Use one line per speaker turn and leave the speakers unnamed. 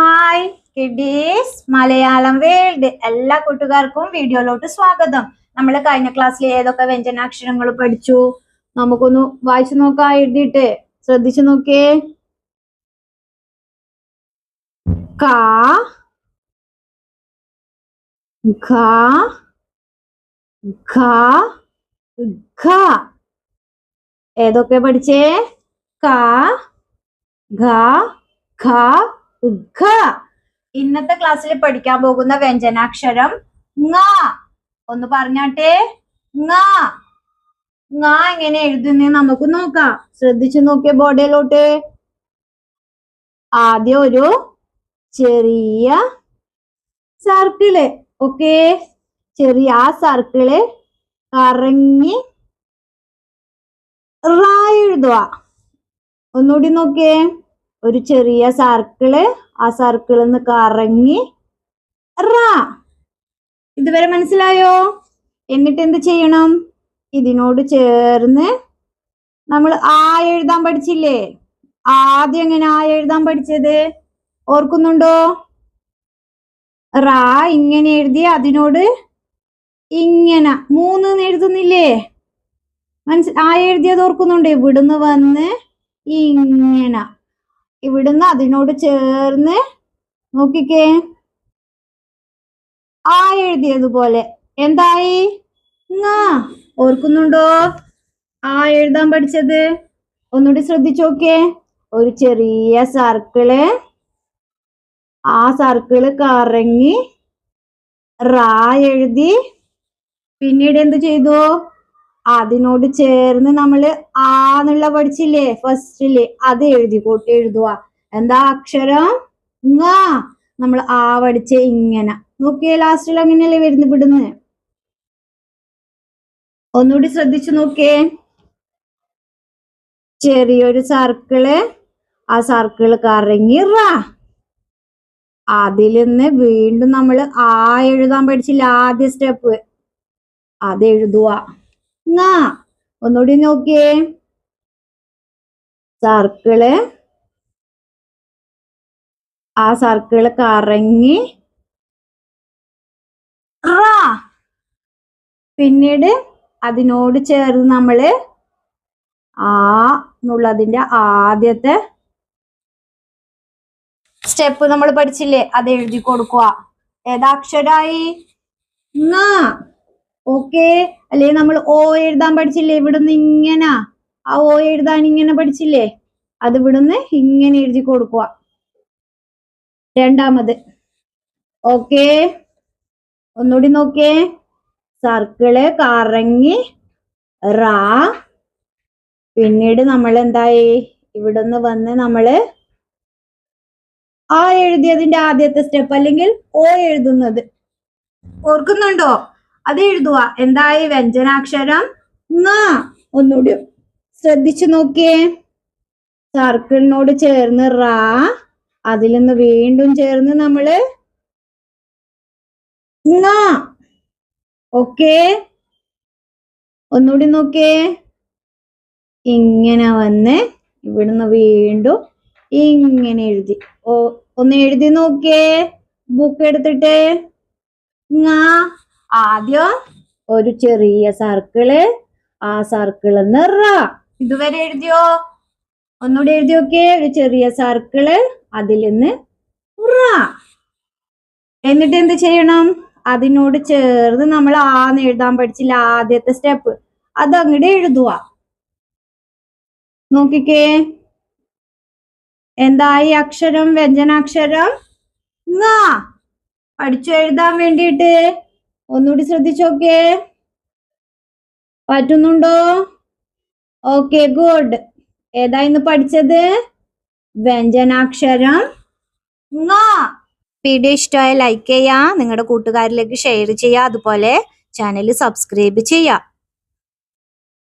Hi kiddies Malayalam world എല്ലാ കൂട്ടുകാർക്കും വീഡിയോയിലോട്ട് സ്വാഗതം. നമ്മൾ കഴിഞ്ഞ ക്ലാസ്സിൽ ഏതൊക്കെ വ്യഞ്ജനാക്ഷരങ്ങൾ പഠിച്ചു? നമുക്കൊന്ന് വായിച്ചു നോക്കാം എഴുതിയിട്ട്. ശ്രദ്ധിച്ചു നോക്കേ കാ ഏതൊക്കെ പഠിച്ചേ? ക ഘ ഘ ഇന്നത്തെ ക്ലാസ്സിൽ പഠിക്കാൻ പോകുന്ന വ്യഞ്ജനാക്ഷരം ങ. ഒന്ന് പറഞ്ഞാട്ടെ. ങ. ങ എങ്ങനെ എഴുതുന്നേ നമുക്ക് നോക്കാം. ശ്രദ്ധിച്ചു നോക്കിയ ബോർഡിലോട്ട് ആദ്യം ഒരു ചെറിയ സർക്കിൾ ഓക്കെ ചെറിയ ആ സർക്കിൾ കറങ്ങി റാ എഴുതുക. ഒന്നുകൂടി നോക്കിയേ. ഒരു ചെറിയ സർക്കിൾ ആ സർക്കിളിൽ നിന്ന് കറങ്ങി റാ. ഇതുവരെ മനസ്സിലായോ? എന്നിട്ട് എന്ത് ചെയ്യണം? ഇതിനോട് ചേർന്ന് നമ്മൾ ആ എഴുതാൻ പഠിച്ചില്ലേ? ആദ്യം എങ്ങനെ ആ എഴുതാൻ പഠിച്ചത്? ഓർക്കുന്നുണ്ടോ? റാ ഇങ്ങനെ എഴുതി അതിനോട് ഇങ്ങനെ. മൂന്ന് എഴുതുന്നില്ലേ? മനസ്സി ആ എഴുതിയത് ഓർക്കുന്നുണ്ടോ? ഇവിടുന്ന് വന്ന് ഇങ്ങനെ. ഇവിടുന്ന് അതിനോട് ചേർന്ന് നോക്കിക്കേ. ആ എഴുതിയതുപോലെ. എന്തായി? ഓർക്കുന്നുണ്ടോ? ആ എഴുതാൻ പഠിച്ചത്? ഒന്നുകൂടി ശ്രദ്ധിച്ചു നോക്കിയേ. ഒരു ചെറിയ സർക്കിൾ. ആ സർക്കിൾ കറങ്ങി റാ എഴുതി. പിന്നീട് എന്ത് ചെയ്തു? അതിനോട് ചേർന്ന് നമ്മൾ ആന്നുള്ള പഠിച്ചില്ലേ? ഫസ്റ്റിൽ അത് എഴുതി കൂട്ടി എഴുതുക. എന്താ അക്ഷരം? നമ്മൾ ആ പഠിച്ച് ഇങ്ങനെ. നോക്കിയേ ലാസ്റ്റിൽ അങ്ങനെയല്ലേ വരുന്നു വിടുന്ന് ഒന്നുകൂടി ശ്രദ്ധിച്ചു നോക്കേ ചെറിയൊരു സർക്കിൾ ആ സർക്കിൾ കറങ്ങി റ. അതിൽ നിന്ന് വീണ്ടും നമ്മൾ ആ എഴുതാൻ പഠിച്ചില്ല ആദ്യ സ്റ്റെപ്പ് അത് എഴുതുക. ങ ഒന്നുകൂടി നോക്കിയേ. സർക്കിൾ. ആ സർക്കിൾ കറങ്ങി. പിന്നീട് അതിനോട് ചേർന്ന് നമ്മൾ ആ എന്നുള്ളതിന്റെ ആദ്യത്തെ സ്റ്റെപ്പ് നമ്മൾ പഠിച്ചില്ലേ? അത് എഴുതി കൊടുക്കുക. ഏതാക്ഷരായി ഓക്കെ. അല്ലെ? നമ്മൾ ഓ എഴുതാൻ പഠിച്ചില്ലേ? ഇവിടുന്ന് ഇങ്ങനെ. ആ ഓ എഴുതാൻ ഇങ്ങനെ പഠിച്ചില്ലേ? അത് ഇവിടുന്ന് ഇങ്ങനെ എഴുതി കൊടുക്കുക രണ്ടാമത്. ഓക്കെ. ഒന്നുകൂടി നോക്കേ. സർക്കിൾ കറങ്ങി റാ. പിന്നീട് നമ്മൾ എന്തായി? ഇവിടുന്ന് വന്ന് നമ്മൾ ആ എഴുതിയതിന്റെ ആദ്യത്തെ സ്റ്റെപ്പ് അല്ലെങ്കിൽ ഓ എഴുതുന്നത്. ഓർക്കുന്നുണ്ടോ? അത് എഴുതുക. എന്തായി? വ്യഞ്ജനാക്ഷരം ങ ഒന്നുകൂടി ശ്രദ്ധിച്ചു നോക്കിയേ. സർക്കിളിനോട് ചേർന്ന് റാ അതിൽ നിന്ന് വീണ്ടും ചേർന്ന് നമ്മൾ ഓക്കെ? ഒന്നുകൂടി നോക്കേ ഇങ്ങനെ വന്ന് ഇവിടുന്ന് വീണ്ടും ഇങ്ങനെ എഴുതി. ഓ ഒന്ന് എഴുതി നോക്കേ ബുക്ക് എടുത്തിട്ട്. ആദ്യം ഒരു ചെറിയ സർക്കിൾ ആ സർക്കിൾ നിറ ഇതുവരെ എഴുതിയോ? ഒന്നുകൂടി എഴുതി നോക്കിയേ. ഒരു ചെറിയ സർക്കിൾ അതിൽ നിന്ന് ഉറ എന്നിട്ട് എന്ത് ചെയ്യണം? അതിനോട് ചേർന്ന് നമ്മൾ ആന്ന് എഴുതാൻ പഠിച്ചില്ല ആദ്യത്തെ സ്റ്റെപ്പ് അത് അങ്ങോട്ട് എഴുതുക നോക്കിക്കേ. എന്തായി? അക്ഷരം വ്യഞ്ജനാക്ഷരം പഠിച്ചു എഴുതാൻ വേണ്ടിയിട്ട് ഒന്നുകൂടി ശ്രദ്ധിച്ചു നോക്കിയേ പറ്റുന്നുണ്ടോ? ഓക്കെ ഗുഡ് ഏതാ ഇന്ന് പഠിച്ചത്? വ്യഞ്ജനാക്ഷരം. വീഡിയോ ഇഷ്ടമായ ലൈക്ക് ചെയ്യുക നിങ്ങളുടെ കൂട്ടുകാരിലേക്ക് ഷെയർ ചെയ്യുക അതുപോലെ ചാനൽ സബ്സ്ക്രൈബ് ചെയ്യുക